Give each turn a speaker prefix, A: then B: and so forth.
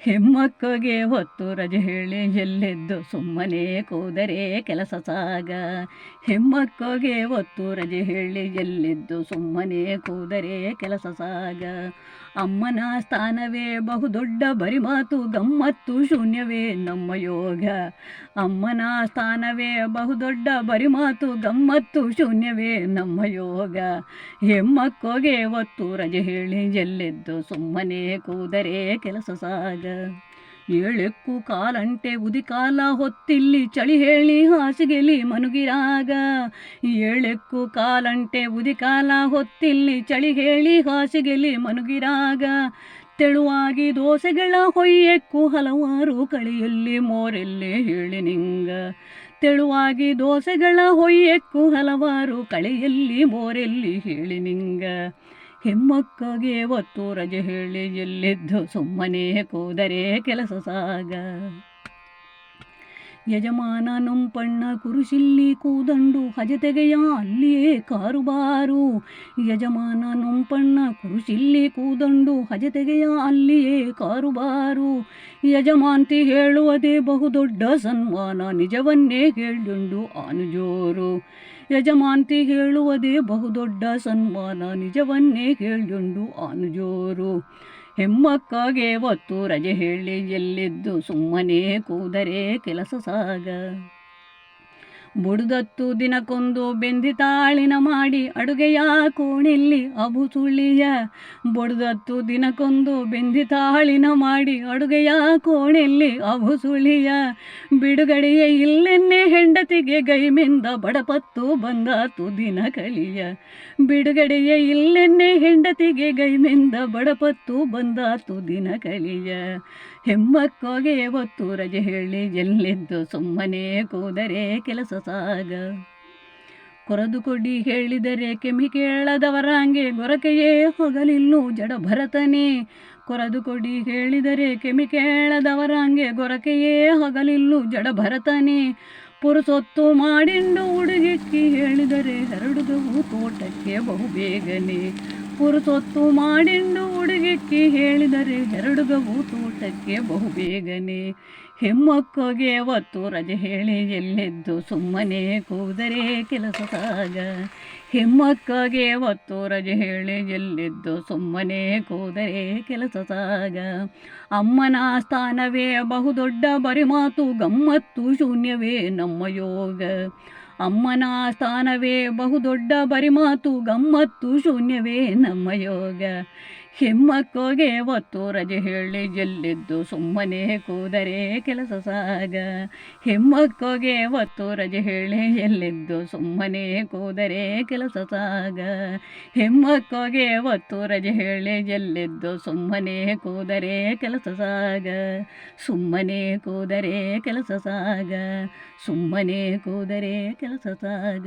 A: ಹೆಮ್ಮಕ್ಕಗೆ ಹೊತ್ತು ರಜೆ ಹೇಳಿ ಎಲ್ಲೆದ್ದು? ಸುಮ್ಮನೆ ಕೂದರೆ ಕೆಲಸ ಸಾಗ. ಹೆಮ್ಮಕ್ಕಗೆ ಹೊತ್ತು ರಜೆ ಹೇಳಿ ಎಲ್ಲೆದ್ದು? ಸುಮ್ಮನೆ ಕೂದರೆ ಕೆಲಸ ಸಾಗ. ಅಮ್ಮನ ಸ್ಥಾನವೇ ಬಹುದೊಡ್ಡ ಬರಿಮಾತು, ಗಮ್ಮತ್ತು ಶೂನ್ಯವೇ ನಮ್ಮ ಯೋಗ. ಅಮ್ಮನ ಸ್ಥಾನವೇ ಬಹುದೊಡ್ಡ ಬರಿಮಾತು, ಗಮ್ಮತ್ತು ಶೂನ್ಯವೇ ನಮ್ಮ ಯೋಗ. ಹೆಮ್ಮಕ್ಕೋಗೆ ಹೊತ್ತು ರಜೆ ಹೇಳಿ ಎಲ್ಲೆದ್ದು? ಸುಮ್ಮನೆ ಕೂದರೆ ಕೆಲಸ ಸಾಗ. ಏಳೆಕ್ಕು ಕಾಲಂಟೆ ಉದಿಕಾಲ ಹೊತ್ತಿಲ್ಲಿ ಚಳಿ ಹೇಳಿ ಹಾಸಿಗೆಲಿ ಮನುಗಿರಾಗ. ಏಳೆಕ್ಕು ಕಾಲಂಟೆ ಉದಿಕಾಲ ಹೊತ್ತಿಲ್ಲಿ ಚಳಿ ಹೇಳಿ ಹಾಸಿಗೆಲಿ ಮನುಗಿರಾಗ. ತೆಳುವಾಗಿ ದೋಸೆಗಳ ಹೊಯ್ಯೆಕ್ಕು ಹಲವಾರು ಕಳಿಯಲ್ಲಿ ಮೋರೆಲ್ಲಿ ಹೇಳಿ ನಿಂಗ. ತೆಳುವಾಗಿ ದೋಸೆಗಳ ಹೊಯ್ಯೆಕ್ಕು ಹಲವಾರು ಕಳೆಯಲ್ಲಿ ಮೋರೆಲ್ಲಿ ಹೇಳಿ ನಿಂಗ. ಹೆಮ್ಮಕ್ಕಗೆ ಒತ್ತು ರಜೆ ಹೇಳಿ ಎಲ್ಲಿದ್ದು ಸುಮ್ಮನೆ ಕೂದರೆ ಕೆಲಸ ಸಾಗ. ಯಜಮಾನ ಪಣ್ಣ ಕುರುಶಿಲ್ಲಿ ಕೂದಂಡು ಹಜತೆಗೆಯ ಅಲ್ಲಿಯೇ ಕಾರುಬಾರು. ಯಜಮಾನ ಪಣ್ಣ ಕುರುಶಿಲ್ಲಿ ಕೂದಂಡು ಹಜತೆಗೆಯ ಅಲ್ಲಿಯೇ ಕಾರುಬಾರು. ಯಜಮಾಂತಿ ಹೇಳುವುದೇ ಬಹುದೊಡ್ಡ ಸನ್ಮಾನ ನಿಜವನ್ನೇ ಹೇಳುಂಡು ಆನುಜೋರು. ಯಜಮಾಂತಿ ಹೇಳುವುದೇ ಬಹುದೊಡ್ಡ ಸನ್ಮಾನ ನಿಜವನ್ನೇ ಹೇಳುಂಡು ಆನುಜೋರು. ಹೆಮ್ಮಕ್ಕಾಗೆ ಒತ್ತು ರಜೆ ಹೇಳಿ ಎಲ್ಲಿದ್ದು ಸುಮ್ಮನೆ ಕೂದರೆ ಕೆಲಸ ಸಾಗ. ಬುಡುದತ್ತು ದಿನಕ್ಕೊಂದು ಬೆಂದಿತಾಳಿನ ಮಾಡಿ ಅಡುಗೆಯ ಕೋಣೆಯಲ್ಲಿ ಅಬು ಸುಳಿಯ ಬುಡದತ್ತು ದಿನಕ್ಕೊಂದು ಬೆಂದಿತಾಳಿನ ಮಾಡಿ ಅಡುಗೆಯ ಕೋಣೆಯಲ್ಲಿ ಅಬು ಸುಳಿಯ ಬಿಡುಗಡೆಯ ಇಲ್ಲೆನ್ನೆ ಹೆಂಡತಿಗೆ ಗೈಮೆಂದ ಬಡಪತ್ತು ಬಂದಾತು ದಿನ ಕಳಿಯ ಬಿಡುಗಡೆಯ ಇಲ್ಲೆನ್ನೆ ಹೆಂಡತಿಗೆ ಗೈಮೆಂದ ಬಡಪತ್ತು ಬಂದಾತು ದಿನ ಕಳಿಯ ಹೆಮ್ಮಕ್ಕೋಗೆ ಒತ್ತು ರಜೆ ಹೇಳಿ ಎಲ್ಲಿದ್ದು ಸುಮ್ಮನೆ ಕೂದರೆ ಕೆಲಸ ಸಾಗ. ಕೊರದು ಕೊಡಿ ಹೇಳಿದರೆ ಕೆಮಿ ಕೇಳದವರಾಂಗೆ ಗೊರಕೆಯೇ ಹೊಗಲಿಲ್ಲು ಜಡ ಭರತನೇ. ಕೊರದು ಕೊಡಿ ಹೇಳಿದರೆ ಕೆಮಿ ಕೇಳದವರಾಂಗೆ ಗೊರಕೆಯೇ ಹೊಗಲಿಲ್ಲು ಜಡ ಭರತನೇ. ಪುರುಸೊತ್ತು ಮಾಡಿಂಡು ಹುಡುಗಿಕ್ಕಿ ಹೇಳಿದರೆ ಹರಡುಗವು ತೋಟಕ್ಕೆ ಬಹುಬೇಗನೆ. ಪುರುಸೊತ್ತು ಮಾಡಿಂಡು ಉಡುಗೆಕ್ಕೆ ಹೇಳಿದರೆ ಹೆರಡುಗವು ತೋಟಕ್ಕೆ ಬಹುಬೇಗನೆ. ಹೆಮ್ಮಕ್ಕಗೆ ಒತ್ತು ರಜೆ ಹೇಳಿ ಎಲ್ಲೆದ್ದು ಸುಮ್ಮನೆ ಕೂದರೆ ಕೆಲಸ ಸಾಗ. ಹೆಮ್ಮಕ್ಕಗೆ ಒತ್ತು ರಜೆ ಹೇಳಿ ಎಲ್ಲೆದ್ದು ಸುಮ್ಮನೆ ಕೂದರೆ ಕೆಲಸ ಸಾಗ. ಅಮ್ಮನ ಸ್ಥಾನವೇ ಬಹುದೊಡ್ಡ ಬರಿಮಾತು ಗಮ್ಮತ್ತು ಶೂನ್ಯವೇ ನಮ್ಮ ಯೋಗ. ಅಮ್ಮನ ಸ್ಥಾನವೇ ಬಹುದೊಡ್ಡ ಪರಿಮಾತು ಗಮ್ಮತ್ತು ಶೂನ್ಯವೇ ನಮ್ಮ ಯೋಗ. ಹೆಮ್ಮಕ್ಕೋಗೆ ಒತ್ತು ರಜೆ ಹೇಳಿ ಎಲ್ಲಿದ್ದು ಸುಮ್ಮನೆ ಕೂದರೆ ಕೆಲಸ ಸಾಗ. ಹಿಮ್ಮಕ್ಕೋಗೆ ಒತ್ತು ರಜೆ ಹೇಳಿ ಎಲ್ಲಿದ್ದು ಸುಮ್ಮನೆ ಕೂದರೆ ಕೆಲಸ ಸಾಗ. ಹಿಮ್ಮಕ್ಕೋಗೆ ಒತ್ತು ರಜೆ ಹೇಳಿ ಎಲ್ಲಿದ್ದು ಸುಮ್ಮನೆ ಕೂದರೆ ಕೆಲಸ ಸಾಗ. ಸುಮ್ಮನೆ ಕೂದರೆ ಕೆಲಸ ಸಾಗ. ಸುಮ್ಮನೆ ಕೂದರೆ ಕೆಲಸ ಸಾಗ.